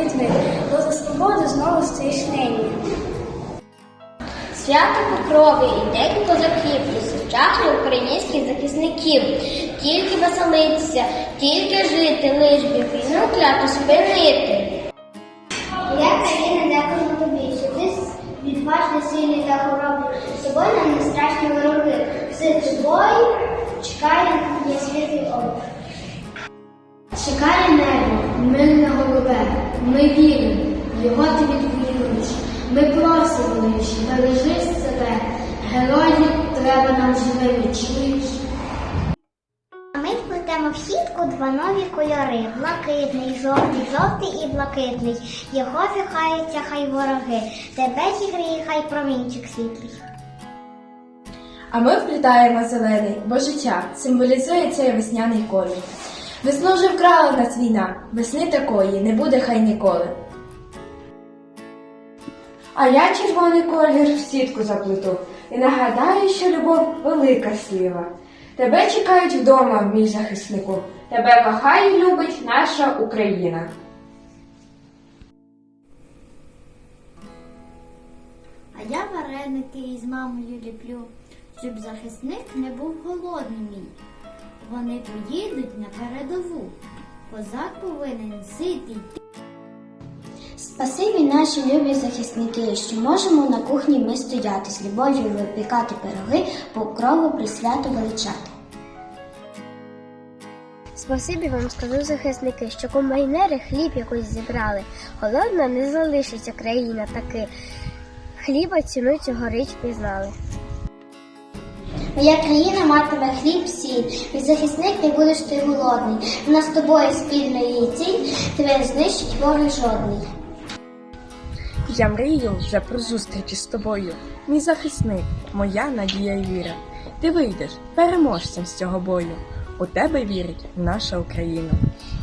людьми, бо за свободу знову стоїш нині. Свято Покрови і День козаків і сучасних українських захисників. Тільки веселитися, тільки жити, лиш би війну кляту спинити. Я країна дякую тобі, що ти відважний, сильний та хоробрий. З тобою нам не страшні вороги. З тобою чекає є світлий образ. Чекає небо, голубе. Ми віримо, його ти відвідуєш. Ми просимо лиш, бережи себе. Героїв треба нам живими, чуєш? А Ми вплетемо в сітку два нові кольори: блакитний, жовтий, жовтий і блакитний. Його віхаються хай вороги. Тебе зігріє хай промінчик світлий. А ми вплітаємо зелений, бо життя символізує цей весняний колір. Весну вже вкрала нас війна, весни такої не буде хай ніколи. А я червоний колір в сітку заплету і нагадаю, що любов велика сила. Тебе чекають вдома, мій захиснику. Тебе кохає і любить наша Україна. А я вареники із мамою ліплю, щоб захисник не був голодний мій. Вони поїдуть на передову. Козак повинен ситий. Спасибі наші любі захисники, що можемо на кухні ми стояти, з любов'ю випікати пироги, покрову присвято величати. Спасибі вам скажу захисники, що комбайнери хліб якось зібрали. Голодна не залишиться країна таки. Хліба ціну цьогоріч пізнали. Моя країна матиме хліб сіль, і захисник не будеш ти голодний. У нас з тобою спільна її ціль, тебе не знищить ворог жодний. Я мрію вже про зустрічі з тобою, мій захисник, моя надія і віра. Ти вийдеш переможцем з цього бою. У тебе вірить наша Україна.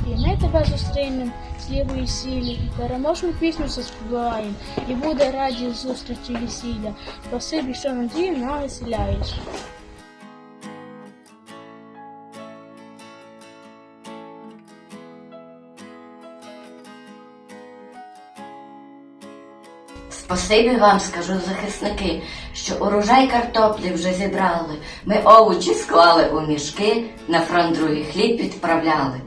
І ми тебе зустрінем з лівої сілі, переможну пісню заспіваємо, і буде раді зустрічі весілля. Спасибі, що надію навеселяєш. Спасибі вам скажу, захисники, що урожай картоплі вже зібрали. Ми овочі склали у мішки, на фронт другий хліб відправляли.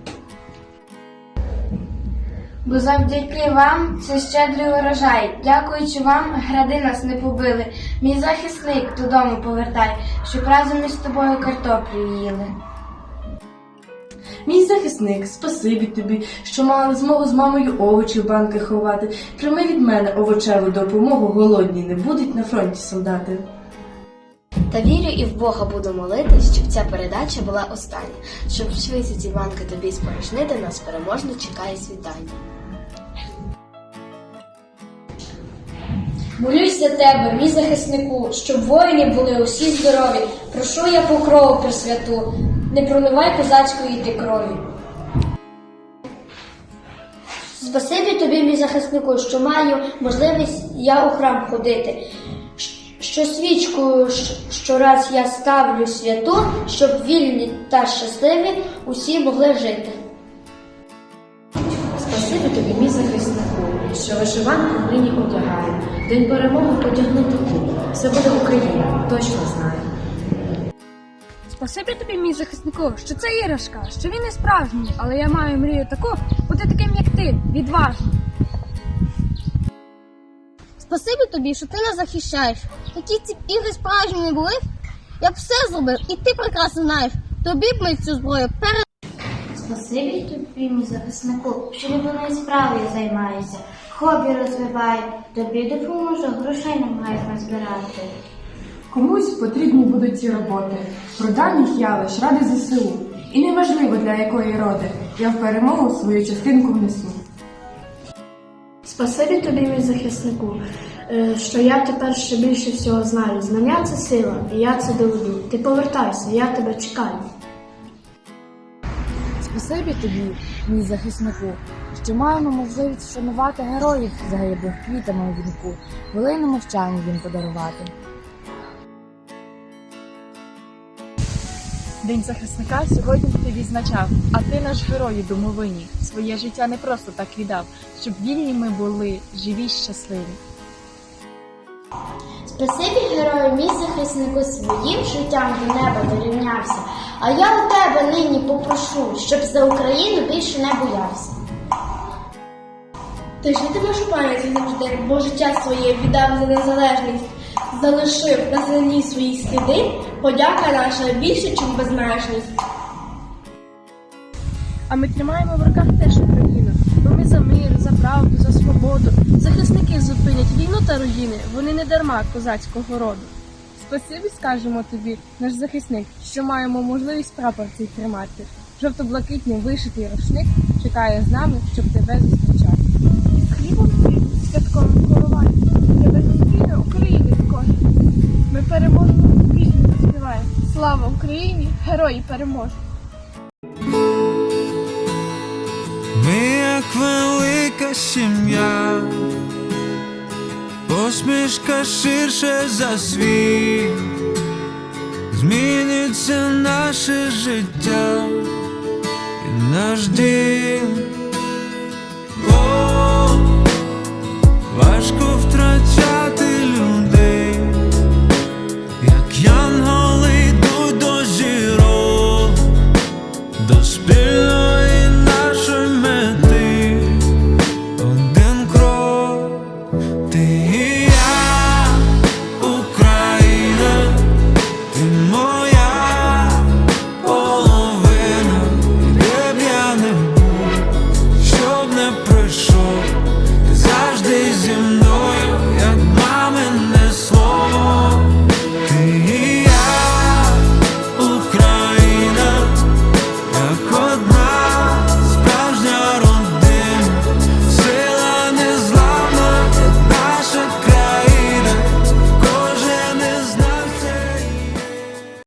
Бо завдяки вам це щедрий урожай. Дякуючи вам, гради нас не побили. Мій захисник додому повертай, щоб разом із тобою картоплю їли. Мій захисник, спасибі тобі, що мали змогу з мамою овочі в банки ховати. Прийми від мене овочеву допомогу, голодні не будуть на фронті солдати. Та вірю і в Бога буду молитись, щоб ця передача була остання, щоб швидше ці банки тобі спорожнити, нас переможно чекає світання. Молюсь за тебе, мій захиснику, щоб воїни були усі здорові. Прошу я покрову присвяту, не проливай козацької ти крові. Спасибі тобі, мій захиснику, що маю можливість я у храм ходити. Що свічку щ- щораз я ставлю святу, щоб вільні та щасливі усі могли жити. Спасибі тобі, мій захиснику, що вишиванку нині одягає. День перемоги одягну таку. Все буде Україна, точно знаю. Спасибі тобі, мій захиснику, що це іграшка, що він не справжній, але я маю мрію таку бути таким, як ти, відважним. Спасибі тобі, що ти нас захищаєш. Такі ці ігри справжні не були. Я б все зробив, і ти прекрасно знаєш. Тобі б ми цю зброю перед. Спасибі тобі, мій захиснику, що любиною справою займаюся, хобі розвиваю, тобі допоможу, грошей намагаюсь назбирати. Комусь потрібні будуть ці роботи. Продам їх я лиш ради ЗСУ. І неважливо для якої роди, я в перемогу свою частинку внесу. Спасибі тобі, мій захиснику, е, що я тепер ще більше всього знаю. Знання це сила, і я це доведу. Ти повертайся, я тебе чекаю. Спасибі тобі, мій захиснику, що маємо можливість вшанувати героїв загиблих квітами у вінку, хвилину мовчання їм подарувати. День захисника сьогодні ти відзначав, а ти наш герой у домовині. Своє життя не просто так віддав, щоб вільні ми були, живі й щасливі. Спасибі герою мій захиснику своїм життям до неба дорівнявся. А я у тебе нині попрошу, щоб за Україну більше не боявся. Ти житимеш у пам'яті завжди, бо життя своє віддав за незалежність, залишив на землі свої сліди, подяка наша більше, ніж безмежність. А ми тримаємо в руках теж Україну, бо ми за мир, за правду, за свободу. Захисники зупинять війну та руїни, вони не дарма козацького роду. Спасибі скажемо тобі, наш захисник, що маємо можливість прапор цей тримати. Жовто-блакитний вишитий рушник чекає з нами, щоб тебе зустрічати. З хлібом ти святковим Ми переможемо, пісню заспіваємо. Слава Україні! Герої переможуть! Ми як велика сім'я, посмішка ширше за світ, зміниться наше життя і наш дім